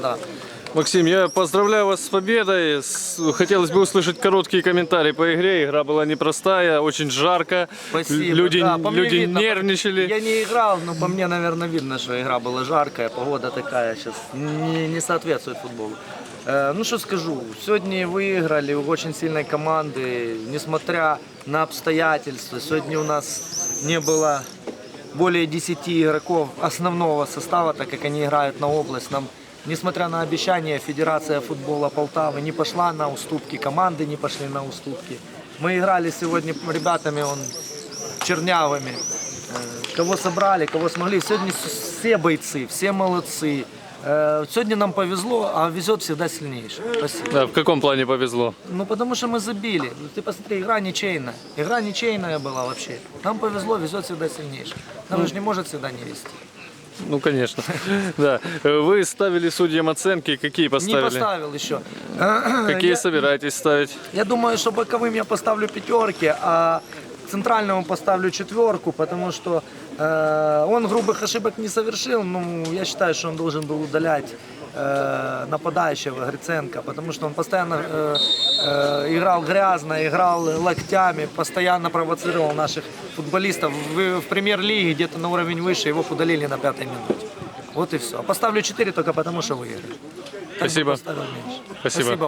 да. Максим, я поздравляю вас с победой. Хотелось бы услышать короткие комментарии по игре. Игра была непростая, очень жарко. Спасибо. Люди, Да, по люди видно, нервничали. Я не играл, но по мне, наверное, видно, что игра была жаркая, погода такая сейчас не, не соответствует футболу. Э, ну что скажу, сегодня выиграли у очень сильной команды, несмотря на обстоятельства. Сегодня у нас не было более 10 игроков основного состава, так как они играют на область. Нам, несмотря на обещания, Федерация футбола Полтавы не пошла на уступки, команды не пошли на уступки. Мы играли сегодня ребятами, он чернявыми. Э, Кого собрали, кого смогли. Сегодня все бойцы, все молодцы. Э, Сегодня нам повезло, а везет всегда сильнейший. Спасибо. Да, в каком плане повезло? Ну потому что мы забили. Ты посмотри, игра ничейная. Игра ничейная была вообще. Нам повезло, везет всегда сильнейший. Нам же не может всегда не вести. Ну, конечно. Да. Вы ставили судьям оценки. Какие Не поставили? поставил еще. Какие Я- собираетесь ставить? Я думаю, что боковым я поставлю пятерки, а центральному поставлю четверку, потому что э, он грубых ошибок не совершил. Ну, я считаю, что он должен был удалять э, нападающего Гриценко, потому что он постоянно э, э, играл грязно, играл локтями, постоянно провоцировал наших футболистов. В, в премьер-лиге где-то на уровень выше его удалили на пятой минуте. Вот и все. Поставлю 4 только потому, что выиграли. Спасибо. меньше. Спасибо.